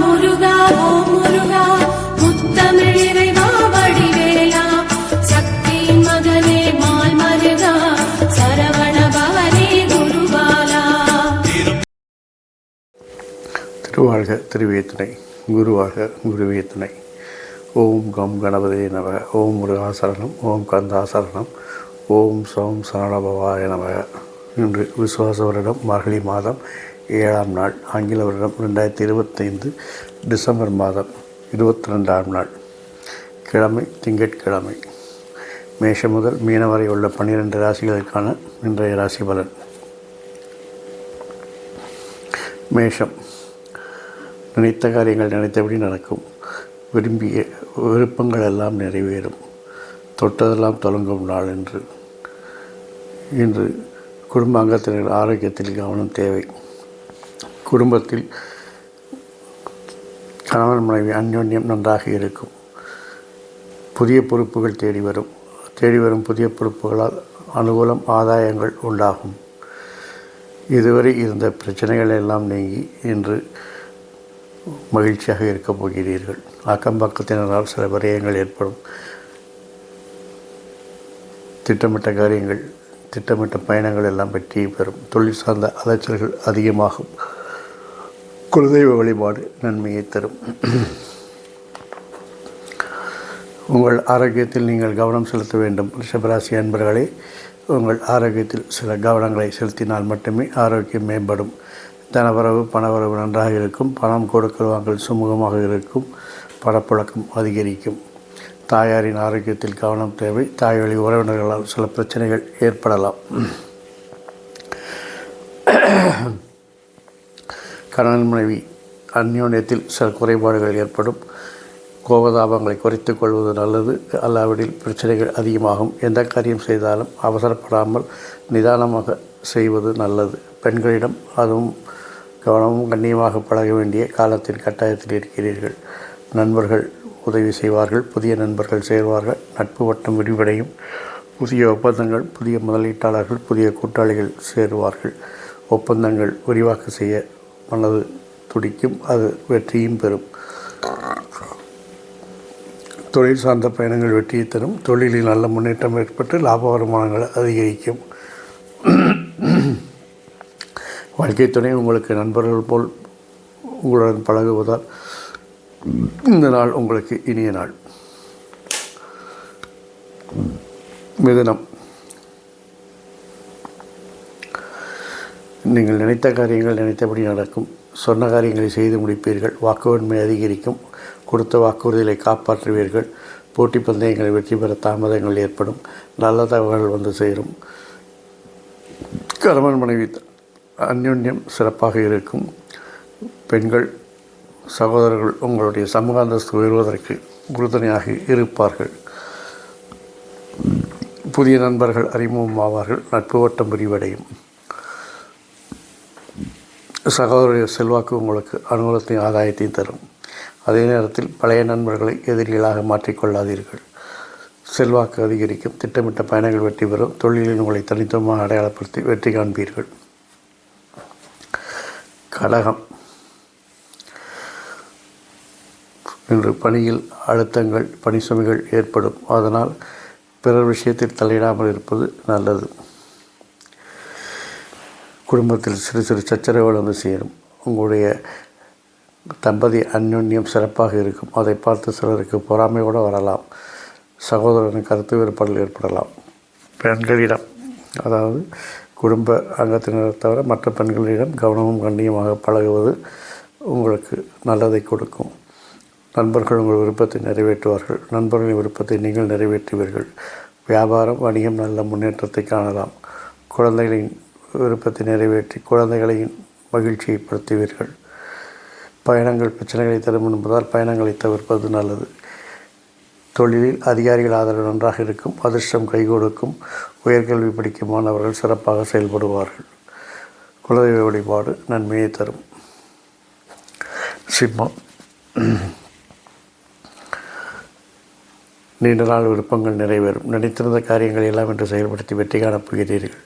முருகா ஓ முருகா முத்தமிழ் இறைவா வடிவேலா. சக்தியின் மகனே மால் மருகா சரவண பவனே குருபாலா. திருவாழ்க திருவியத்துணை குருவாக குருவாழ்க துணை ஓம் கம் கணபதே நம ஓம் முருகாசரணம் ஓம் கந்தாசரணம் ஓம் சோம் சரணபவாய நம. இன்று விசுவாச வருடம் மார்கழி மாதம் ஏழாம் நாள் ஆங்கில வருடம் ரெண்டாயிரத்தி இருபத்தைந்து டிசம்பர் மாதம் இருபத்தி ரெண்டாம் நாள். கிழமை திங்கட்கிழமை. மேஷம் முதல் மீன வரை உள்ள பன்னிரெண்டு ராசிகளுக்கான இன்றைய ராசி பலன். மேஷம். நினைத்த காரியங்கள் நினைத்தபடி நடக்கும். விரும்பிய விருப்பங்கள் எல்லாம் நிறைவேறும். தொட்டதெல்லாம் தொடங்கும் நாள் என்று இன்று குடும்ப அங்கத்தினர் ஆரோக்கியத்தில் கவனம் தேவை. குடும்பத்தில் கணவன் மனைவி அந்யோன்யம் நன்றாக இருக்கும். புதிய பொறுப்புகள் தேடி வரும். தேடி வரும் புதிய பொறுப்புகளால் அனுகூலம் ஆதாயங்கள் உண்டாகும். இதுவரை இருந்த பிரச்சனைகள் எல்லாம் நீங்கி இன்று மகிழ்ச்சியாக இருக்கப் போகிறீர்கள். அக்கம் பக்கத்தினரால் சில விரயங்கள் ஏற்படும். திட்டமிட்ட காரியங்கள் திட்டமிட்ட பயணங்கள் எல்லாம் வெற்றியை பெறும். தொழில் சார்ந்த அலைச்சல்கள் அதிகமாகும். குலதெய்வ வழிபாடு நன்மையை தரும். உங்கள் ஆரோக்கியத்தில் நீங்கள் கவனம் செலுத்த வேண்டும். ரிஷபராசி அன்பர்களே உங்கள் ஆரோக்கியத்தில் சில கவனங்களை செலுத்தினால் மட்டுமே ஆரோக்கியம் மேம்படும். தனவரவு பணவரவு நன்றாக இருக்கும். பணம் கொடுக்கல் வாங்கல் சுமூகமாக இருக்கும். பணப்புழக்கம் அதிகரிக்கும். தாயாரின் ஆரோக்கியத்தில் கவனம் தேவை. தாய் வழி உறவினர்களால் சில பிரச்சனைகள் ஏற்படலாம். கணவன் மனைவி அந்யோன்யத்தில் சில குறைபாடுகள் ஏற்படும். கோபதாபங்களை குறைத்துக் கொள்வது நல்லது. அல்லாவிடில் பிரச்சனைகள் அதிகமாகும். எந்த காரியம் செய்தாலும் அவசரப்படாமல் நிதானமாக செய்வது நல்லது. பெண்களிடம் அதுவும் கவனமும் கண்ணியமாக பழக வேண்டிய காலத்தின் கட்டாயத்தில் இருக்கிறீர்கள். நண்பர்கள் உதவி செய்வார்கள் புதிய நண்பர்கள் சேர்வார்கள் நட்பு வட்டம் விரிவடையும். புதிய ஒப்பந்தங்கள் புதிய முதலீட்டாளர்கள் புதிய கூட்டாளிகள் சேருவார்கள். ஒப்பந்தங்கள் விரிவாக்க செய்ய மனது துடிக்கும் அது வெற்றியும் பெறும். தொழில் சார்ந்த பயணங்கள் வெற்றியை தரும். தொழிலில் நல்ல முன்னேற்றம் ஏற்பட்டு லாப வருமானங்கள் அதிகரிக்கும். வாழ்க்கை துணை உங்களுக்கு நண்பர்கள் போல் உங்களுடன் பழகுவதால் இந்த நாள் உங்களுக்கு இனிய நாள். மிதுனம். நீங்கள் நினைத்த காரியங்கள் நினைத்தபடி நடக்கும். சொன்ன காரியங்களை செய்து முடிப்பீர்கள். வாக்குவன்மை அதிகரிக்கும். கொடுத்த வாக்குறுதிகளை காப்பாற்றுவீர்கள். போட்டி பந்தயங்களை வெற்றி பெற தாமதங்கள் ஏற்படும். நல்ல தகவல்கள் வந்து சேரும். கணவன் மனைவி அந்யோன்யம் சிறப்பாக இருக்கும். பெண்கள் சகோதரர்கள் உங்களுடைய சமூக அந்தஸ்து உயர்வதற்கு உறுதுணையாக இருப்பார்கள். புதிய நண்பர்கள் அறிமுகம் ஆவார்கள். நட்பு வட்டம் விரிவடையும். சகோதரிய செல்வாக்கு உங்களுக்கு அனுகூலத்தையும் ஆதாயத்தையும் தரும். அதே நேரத்தில் பழைய நண்பர்களை எதிரிகளாக மாற்றிக்கொள்ளாதீர்கள். செல்வாக்கு அதிகரிக்கும். திட்டமிட்ட பயணங்கள் வெற்றி பெறும். தொழிலில் உங்களை தனித்துவமாக அடையாளப்படுத்தி வெற்றி காண்பீர்கள். கடகம். இன்று பணியில் அழுத்தங்கள் பணி சுமைகள் ஏற்படும். அதனால் பிறர் விஷயத்தில் தலையிடாமல் இருப்பது நல்லது. குடும்பத்தில் சிறு சிறு சச்சரவுகள் வந்து சேரும். உங்களுடைய தம்பதி அந்யோன்யம் சிறப்பாக இருக்கும். அதை பார்த்து சிலருக்கு பொறாமை கூட வரலாம். சகோதரன் கருத்து வேறுபாடுகள் ஏற்படலாம். பெண்களிடம் அதாவது குடும்ப அங்கத்தினரை தவிர மற்ற பெண்களிடம் கவனமும் கண்ணியமாக பழகுவது உங்களுக்கு நல்லதை கொடுக்கும். நண்பர்கள் உங்கள் விருப்பத்தை நிறைவேற்றுவார்கள். நண்பர்களின் விருப்பத்தை நீங்கள் நிறைவேற்றுவீர்கள். வியாபாரம் வணிகம் நல்ல முன்னேற்றத்தை காணலாம். குழந்தைகளின் விருப்பத்தை நிறைவேற்றி குழந்தைகளையும் மகிழ்ச்சியைப்படுத்துவீர்கள் பயணங்கள் பிரச்சனைகளை தரும் என்பதால் பயணங்களை தவிர்ப்பது நல்லது. தொழிலில் அதிகாரிகள் ஆதரவு நன்றாக இருக்கும். அதிர்ஷ்டம் கை கொடுக்கும் உயர்கல்வி படிக்கும் மாணவர்கள் சிறப்பாக செயல்படுவார்கள். குலதெய்வ வழிபாடு நன்மையை தரும். சிம்மம். நீண்ட நாள் விருப்பங்கள் நிறைவேறும். நினைத்திருந்த காரியங்கள் எல்லாம் என்று செயல்படுத்தி வெற்றி காணப் போகிறீர்கள்.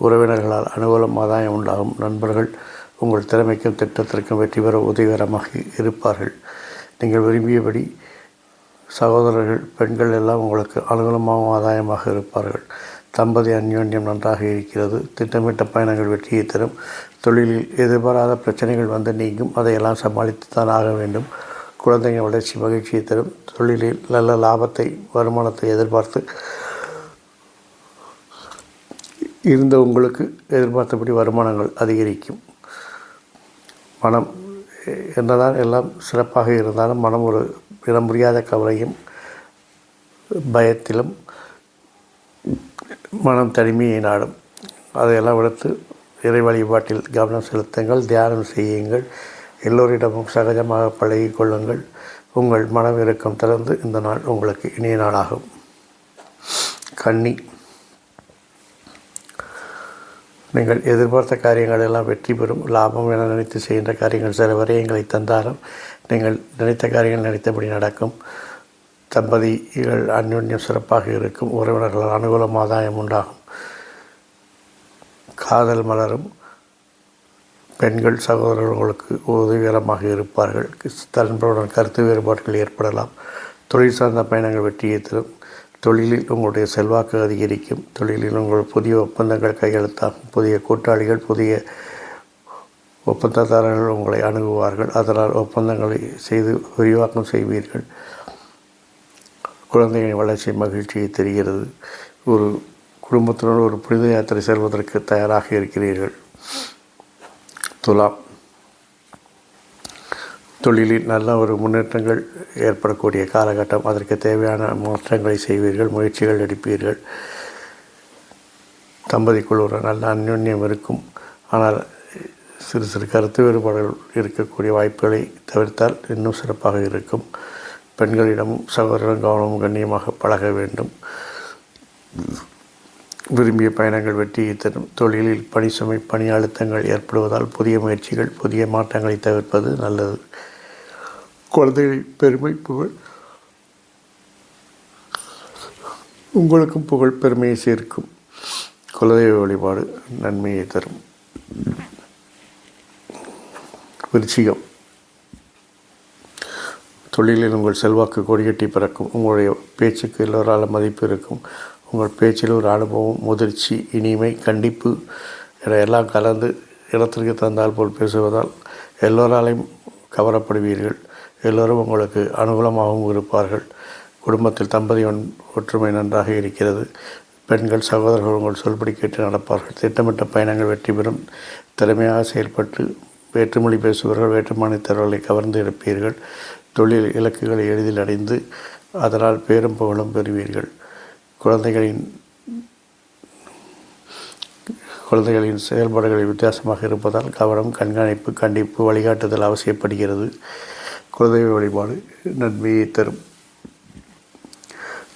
உறவினர்களால் அனுகூலம் ஆதாயம் உண்டாகும். நண்பர்கள் உங்கள் திறமைக்கும் திட்டத்திற்கும் வெற்றி பெற உதவிகரமாக இருப்பார்கள். நீங்கள் விரும்பியபடி சகோதரர்கள் பெண்கள் எல்லாம் உங்களுக்கு அனுகூலமாகவும் ஆதாயமாக இருப்பார்கள். தம்பதி அந்யோன்யம் நன்றாக இருக்கிறது. திட்டமிட்ட பயணங்கள் வெற்றியை தரும். தொழிலில் எதிர்பாராத பிரச்சனைகள் வந்து நீங்கும். அதையெல்லாம் சமாளித்து தான் ஆக வேண்டும். குழந்தைங்க வளர்ச்சி மகிழ்ச்சியை தரும் தொழிலில் நல்ல லாபத்தை வருமானத்தை எதிர்பார்த்து இருந்த உங்களுக்கு எதிர்பார்த்தபடி வருமானங்கள் அதிகரிக்கும். மனம் என்னதான் எல்லாம் சிறப்பாக இருந்தாலும் மனம் ஒரு இட முடியாத கவலையும் பயத்திலும் மனம் தனிமையை நாடும். அதையெல்லாம் விடுத்து இறை வழிபாட்டில் கவனம் செலுத்துங்கள் தியானம் செய்யுங்கள். எல்லோரிடமும் சகஜமாக பழகிக்கொள்ளுங்கள். உங்கள் மனம் திறந்து இந்த நாள் உங்களுக்கு இனிய நாளாகும். கன்னி. நீங்கள் எதிர்பார்த்த காரியங்கள் எல்லாம் வெற்றி பெறும். லாபம் என நினைத்து செய்கின்ற காரியங்கள் சில வரையங்களை தந்தாலும் நீங்கள் நினைத்த காரியங்கள் நினைத்தபடி நடக்கும். தம்பதிகள் அந்யோன்யம் சிறப்பாக இருக்கும். உறவினர்கள் அனுகூலம் ஆதாயம் உண்டாகும். காதல் மலரும். பெண்கள் சகோதரர்களுக்கு உதவிகரமாக இருப்பார்கள். தன்புடன் கருத்து வேறுபாடுகள் ஏற்படலாம். தொழில் சார்ந்த பயணங்கள் வெற்றியை தரும் தொழிலில் உங்களுடைய செல்வாக்கு அதிகரிக்கும். தொழிலில் உங்கள் புதிய ஒப்பந்தங்கள் கையெழுத்தாகும். புதிய கூட்டாளிகள் புதிய ஒப்பந்ததாரர்கள் உங்களை அணுகுவார்கள். அதனால் ஒப்பந்தங்களை செய்து விரிவாக்கம் செய்வீர்கள். குழந்தைகளின் வளர்ச்சி மகிழ்ச்சியை தெரிகிறது. ஒரு குடும்பத்தினர் ஒரு புனித யாத்திரை செல்வதற்கு தயாராக இருக்கிறீர்கள். துலாம். தொழிலில் நல்ல ஒரு முன்னேற்றங்கள் ஏற்படக்கூடிய காலகட்டம். அதற்கு தேவையான மாற்றங்களை செய்வீர்கள் முயற்சிகள் எடுப்பீர்கள். தம்பதிக்குள் ஒரு நல்ல அந்யோன்யம் இருக்கும். ஆனால் சிறு சிறு கருத்து வேறுபாடுகள் இருக்கக்கூடிய வாய்ப்புகளை தவிர்த்தால் இன்னும் சிறப்பாக இருக்கும். பெண்களிடமும் சகோதரம் கவனமும் கண்ணியமாக பழக வேண்டும். விரும்பிய பயணங்கள் வெற்றியை தரும் தொழிலில் பணி சுமை பணி அழுத்தங்கள் ஏற்படுவதால் புதிய முயற்சிகள் புதிய மாற்றங்களை தவிர்ப்பது நல்லது. குழந்தைகளை பெருமை புகழ். உங்களுக்கும் புகழ் பெருமையை சேர்க்கும். குலதெய்வ வழிபாடு நன்மையை தரும். விருச்சிகம். தொழிலில் உங்கள் செல்வாக்கு கொடிகட்டி பிறக்கும். உங்களுடைய பேச்சுக்கு எல்லோரால் மதிப்பு இருக்கும். உங்கள் பேச்சில் ஒரு அனுபவம் முதிர்ச்சி இனிமை கண்டிப்பு என எல்லாம் கலந்து இடத்திற்கு தந்தால் போல் பேசுவதால் எல்லோராலையும் கவரப்படுவீர்கள். எல்லோரும் உங்களுக்கு அனுகூலமாகவும் இருப்பார்கள். குடும்பத்தில் தம்பதி ஒற்றுமை நன்றாக இருக்கிறது. பெண்கள் சகோதரர்கள் உங்கள் சொல்படி கேட்டு நடப்பார்கள். திட்டமிட்ட பயணங்கள் வெற்றி பெறும். திறமையாக செயல்பட்டு வேற்றுமொழி பேசுபவர்கள் வேற்றுமானித்தவர்களை கவர்ந்து இருப்பீர்கள். தொழில் இலக்குகளை எளிதில் அடைந்து அதனால் பேரும் புகழும் பெறுவீர்கள். குழந்தைகளின் குழந்தைகளின் செயல்பாடுகளில் வித்தியாசமாக இருப்பதால் கவனம் கண்காணிப்பு கண்டிப்பு வழிகாட்டுதல் அவசியப்படுகிறது. குலதெய்வ வழிபாடு நன்மையை தரும்.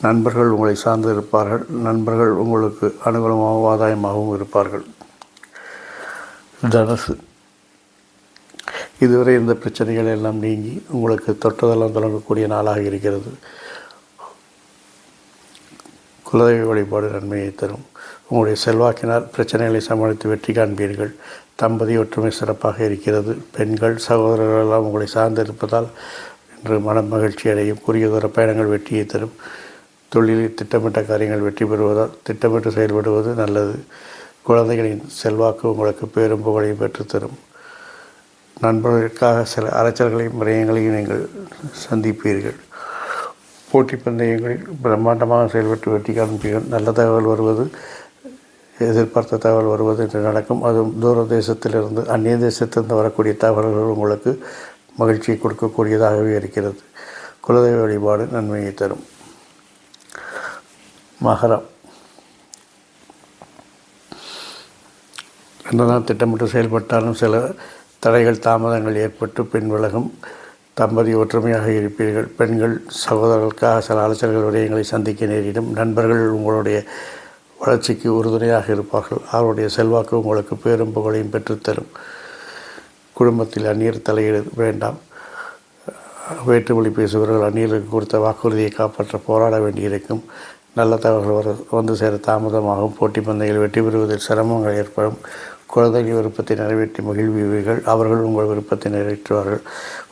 நண்பர்கள் உங்களை சார்ந்து இருப்பார்கள். நண்பர்கள் உங்களுக்கு அனுகூலமாகவும் ஆதாயமாகவும் இருப்பார்கள். தனுசு. இதுவரை இந்த பிரச்சனைகள் எல்லாம் நீங்கி உங்களுக்கு தொட்டதெல்லாம் தொடங்கக்கூடிய நாளாக இருக்கிறது. குலதெய்வ வழிபாடு நன்மையை தரும். உங்களுடைய செல்வாக்கினால் பிரச்சனைகளை சமாளித்து வெற்றி காண்பீர்கள். தம்பதி ஒற்றுமை சிறப்பாக இருக்கிறது. பெண்கள் சகோதரர்கள் எல்லாம் உங்களை சார்ந்திருப்பதால் இன்று மன மகிழ்ச்சி அடையும். குறுகிய தூர பயணங்கள் வெற்றியை தரும். தொழிலில் திட்டமிட்ட காரியங்கள் வெற்றி பெறுவதால் திட்டமிட்டு செயல்படுவது நல்லது. குழந்தைகளின் செல்வாக்கு உங்களுக்கு பேரும் புகழையும் பெற்றுத்தரும். நண்பர்களுக்காக சில அலைச்சல்களையும் விரயங்களையும் நீங்கள் சந்திப்பீர்கள். போட்டி பந்தயங்களில் பிரம்மாண்டமாக செயல்பட்டு வெற்றி காண்பீர்கள் நல்ல தகவல் வருவது எதிர்பார்த்த தகவல் வருவது என்று நடக்கும். அதுவும் தூர தேசத்திலிருந்து அந்நிய தேசத்திலிருந்து வரக்கூடிய தகவல்கள் உங்களுக்கு மகிழ்ச்சியை கொடுக்கக்கூடியதாகவே இருக்கிறது. குலதெய்வ வழிபாடு நன்மையை தரும். மகரம். என்னதான் திட்டமிட்டு செயல்பட்டாலும் சில தடைகள் தாமதங்கள் ஏற்பட்டு பின் விலகும் தம்பதி ஒற்றுமையாக இருப்பீர்கள். பெண்கள் சகோதரர்களுக்காக சில அலைச்சல்கள் விடயங்களை சந்திக்க நேரிடும். நண்பர்கள் உங்களுடைய வளர்ச்சிக்கு உறுதுணையாக இருப்பார்கள். அவருடைய செல்வாக்கு உங்களுக்கு பேரும் புகழையும் பெற்றுத்தரும். குடும்பத்தில் அந்நியர் தலையிட வேண்டாம். வேற்றுமொழி பேசுபவர்கள் அந்நியர்களுக்கு கொடுத்த வாக்குறுதியை காப்பாற்ற போராட வேண்டியிருக்கும். நல்ல தகவல்கள் வர வந்து சேர தாமதமாகும். போட்டி பந்தயங்கள் வெற்றி பெறுவதில் சிரமங்கள் ஏற்படும். குழந்தைகள் விருப்பத்தை நிறைவேற்றி மகிழ்வீர்கள் அவர்கள் உங்கள் விருப்பத்தை நிறைவேற்றுவார்கள்.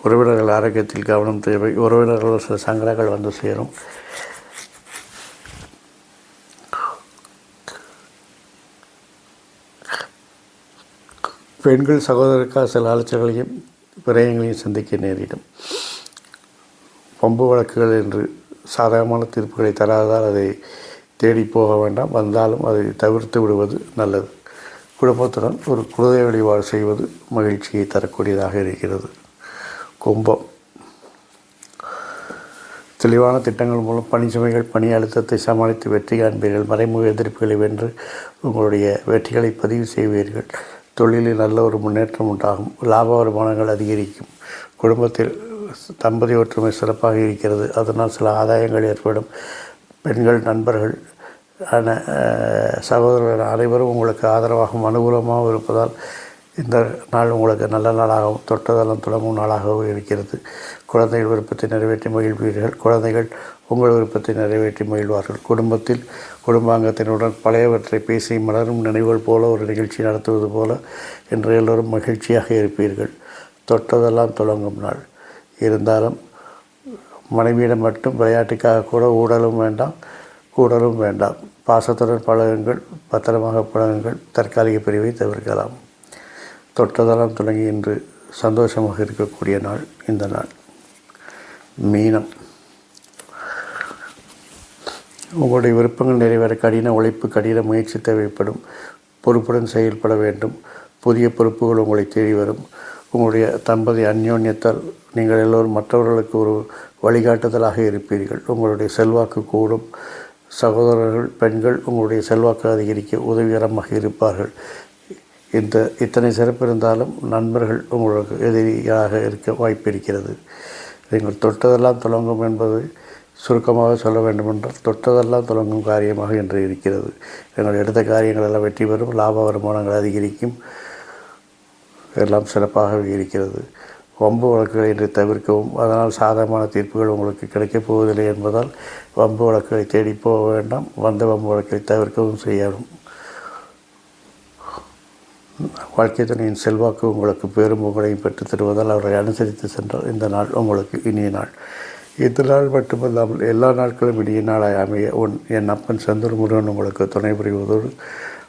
உறவினர்கள் ஆரோக்கியத்தில் கவனம் தேவை. உறவினர்கள் சில சங்கடங்கள் வந்து சேரும். பெண்கள் சகோதரருக்காக சில அலைச்சல்களையும் விரயங்களையும் சந்திக்க நேரிடும். பம்பு வழக்குகள் என்று சாதகமான தீர்ப்புகளை தராததால் அதை தேடி போக வேண்டாம். வந்தாலும் அதை தவிர்த்து விடுவது நல்லது. குடும்பத்துடன் ஒரு குலதெய்வ வழிபாடு செய்வது மகிழ்ச்சியை தரக்கூடியதாக இருக்கிறது. கும்பம். தெளிவான திட்டங்கள் மூலம் பணி சுமைகள் பணி அழுத்தத்தை சமாளித்து வெற்றி காண்பீர்கள். மறைமுக எதிர்ப்புகளை வென்று உங்களுடைய வெற்றிகளை பதிவு செய்வீர்கள். தொழிலில் நல்ல ஒரு முன்னேற்றம் உண்டாகும். லாப வருமானங்கள் அதிகரிக்கும். குடும்பத்தில் தம்பதி ஒற்றுமை சிறப்பாக இருக்கிறது. அதனால் சில ஆதாயங்கள் ஏற்படும். பெண்கள் நண்பர்கள் சகோதரர்கள் அனைவரும் உங்களுக்கு ஆதரவாகவும் அனுகூலமாகவும் இருப்பதால் இந்த நாள் உங்களுக்கு நல்ல நாளாகவும் தொட்டதெல்லாம் தொடங்கும் நாளாகவும் இருக்கிறது. குழந்தைகள் விருப்பத்தை நிறைவேற்றி மகிழ்வீர்கள். குழந்தைகள் உங்கள் விருப்பத்தை நிறைவேற்றி மகிழ்வார்கள். குடும்பத்தில் குடும்பாங்கத்தினுடன் பழையவற்றை பேசி மலரும் நினைவுகள் போல ஒரு நிகழ்ச்சி நடத்துவது போல இன்று எல்லோரும் மகிழ்ச்சியாக இருப்பீர்கள். தொட்டதெல்லாம் தொடங்கும் நாள். இருந்தாலும் மனைவியிடம் மட்டும் விளையாட்டுக்காக கூட ஊடலும் வேண்டாம். கூடலும் வேண்டாம். பாசத்துடன் பழகுங்கள் பத்திரமாக பழகுங்கள் தற்காலிக பிரிவை தவிர்க்கலாம். தொட்டதெல்லாம் தொடங்கி இன்று சந்தோஷமாக இருக்கக்கூடிய நாள் இந்த நாள். மீனம். உங்களுடைய விருப்பங்கள் நிறைவேற கடின உழைப்பு கடின முயற்சி தேவைப்படும். பொறுப்புடன் செயல்பட வேண்டும். புதிய பொறுப்புகள் உங்களை தேடி வரும். உங்களுடைய தம்பதி அந்யோன்யத்தால் நீங்கள் எல்லோரும் மற்றவர்களுக்கு ஒரு வழிகாட்டுதலாக இருப்பீர்கள். உங்களுடைய செல்வாக்கு கூடும். சகோதரர்கள் பெண்கள் உங்களுடைய செல்வாக்கு அதிகரிக்க உதவிகரமாக இருப்பார்கள். இந்த இத்தனை சிறப்பு இருந்தாலும் நண்பர்கள் உங்களுக்கு எதிரியாக இருக்க வாய்ப்பு இருக்கிறது. நீங்கள் தொட்டதெல்லாம் தொடங்கும் என்பது சுருக்கமாக சொல்ல வேண்டுமென்றால் தொட்டதெல்லாம் தொடங்கும் காரியமாக இன்று இருக்கிறது. எங்கள் எடுத்த காரியங்கள் எல்லாம் வெற்றி பெறும் லாப வருமானங்கள் அதிகரிக்கும். எல்லாம் சிறப்பாக இருக்கிறது. வம்பு வழக்குகளை இன்று தவிர்க்கவும். அதனால் சாதகமான தீர்ப்புகள் உங்களுக்கு கிடைக்கப் போவதில்லை என்பதால் வம்பு வழக்குகளை தேடி போக வேண்டாம். வந்த வம்பு வழக்கை தவிர்க்கவும் செய்யணும். வாழ்க்கை துணையின் செல்வாக்கு உங்களுக்கு பெரும் புகழையும் பெற்றுத் தருவதால் அவரை அனுசரித்து சென்றால் இந்த நாள் உங்களுக்கு இனிய நாள். இந்த நாள் மட்டுமல்லாமல் எல்லா நாட்களும் இனிய நாளாய் அமைய உன் என் அப்பன் செந்தூர் முருகன் உங்களுக்கு துணை புரிவதோடு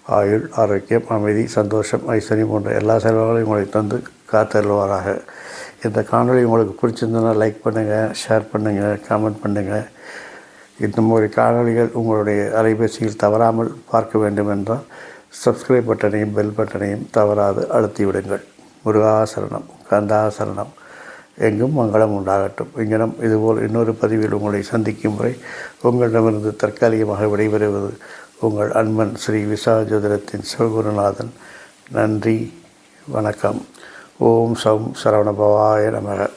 ஆயுள் ஆரோக்கியம் அமைதி சந்தோஷம் ஐஸ்வர்யம் போன்ற எல்லா செல்வங்களையும் உங்களை தந்து காத்தருள்வாராக. இந்த காணொளி உங்களுக்கு பிடிச்சிருந்ததுன்னா லைக் பண்ணுங்கள் ஷேர் பண்ணுங்கள் கமெண்ட் பண்ணுங்கள் இந்த மாதிரி காணொளிகள் உங்களுடைய அலைபேசியில் தவறாமல் பார்க்க வேண்டும் என்றால் சப்ஸ்கிரைப் பட்டனையும் பெல் பட்டனையும் தவறாது அழுத்தி விடுங்கள். முருகாசரணம் கந்தாசரணம் எங்கும் மங்களம் உண்டாகட்டும். இங்கனம் இதுபோல் இன்னொரு பதிவில் உங்களை சந்திக்கும் வரை உங்களிடமிருந்து தற்காலிகமாக விடைபெறுவது உங்கள் அன்பன் ஸ்ரீ விசாஜோதரத்தின் சிவகுருநாதன் நன்றி வணக்கம். ஓம் சம் சரவணபவாய நமக.